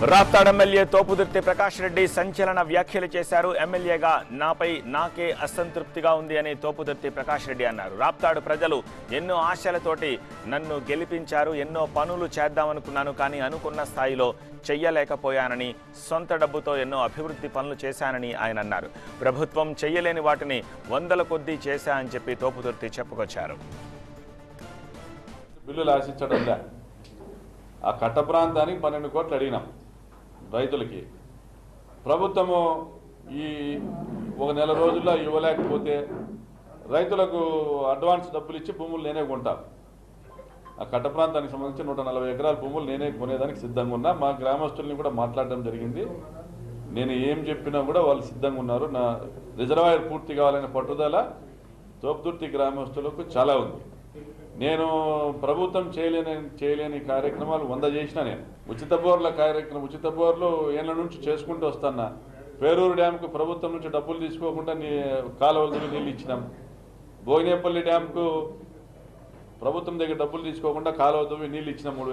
Raptadu MLA Thopudurthi Prakash Reddy సంచలన వ్యాఖ్యలు చేశారు. ఎమ్మెల్యేగా నాపై నాకే అసంతృప్తిగా ఉంది అని తోపుదుర్తి ప్రకాష్ రెడ్డి అన్నారు. రాప్తాడు ప్రజలు ఎన్నో ఆశలతోటి నన్ను గెలిపించారు ఎన్నో పనులు చేద్దామనుకున్నాను కానీ అనుకున్న స్థాయిలో చెయ్యలేకపోయానని సొంత డబ్బుతో ఎన్నో అభివృద్ధి పనులు చేశానని ఆయన అన్నారు. ప్రభుత్వం చెయ్యలేని వాటిని వందల కొద్దీ చేశా అని చెప్పి తోపుదుర్తి చెప్పుకొచ్చారు. బిల్లులు ఆశించడం ఆ కట్ట ప్రాంతానికి పన్నెండు కోట్లు అడిగినాం. రైతులకి. ప్రభుత్వము ఈ ఒక నెల రోజుల్లో ఇవ్వలేకపోతే రైతులకు అడ్వాన్స్ డబ్బులు ఇచ్చి భూములు నేనే కొంటా ఆ కట్ట ప్రాంతానికి సంబంధించి నూట నలభై ఎకరాల భూములు నేనే కొనేదానికి సిద్ధంగా ఉన్నా. మా గ్రామస్తుల్ని కూడా మాట్లాడడం జరిగింది. నేను ఏం చెప్పినా కూడా వాళ్ళు సిద్ధంగా ఉన్నారు. నా రిజర్వాయర్ పూర్తి కావాలనే పట్టుదల తోపుదుర్తి గ్రామస్తులకు చాలా ఉంది. నేను ప్రభుత్వం చేయలేని చేయలేని కార్యక్రమాలు వంద చేసిన నేను. ఉచిత బోర్ల కార్యక్రమం ఉచిత బోర్లు ఏళ్ళ నుంచి చేసుకుంటూ వస్తున్నా. పేరూరు డ్యాంకు ప్రభుత్వం నుంచి డబ్బులు తీసుకోకుండా నీ కాలువలకు నీళ్ళు ఇచ్చినాం. భోగినేపల్లి డ్యాంకు ప్రభుత్వం దగ్గర డబ్బులు తీసుకోకుండా కాలువ తవ్వి నీళ్ళు ఇచ్చిన మూడు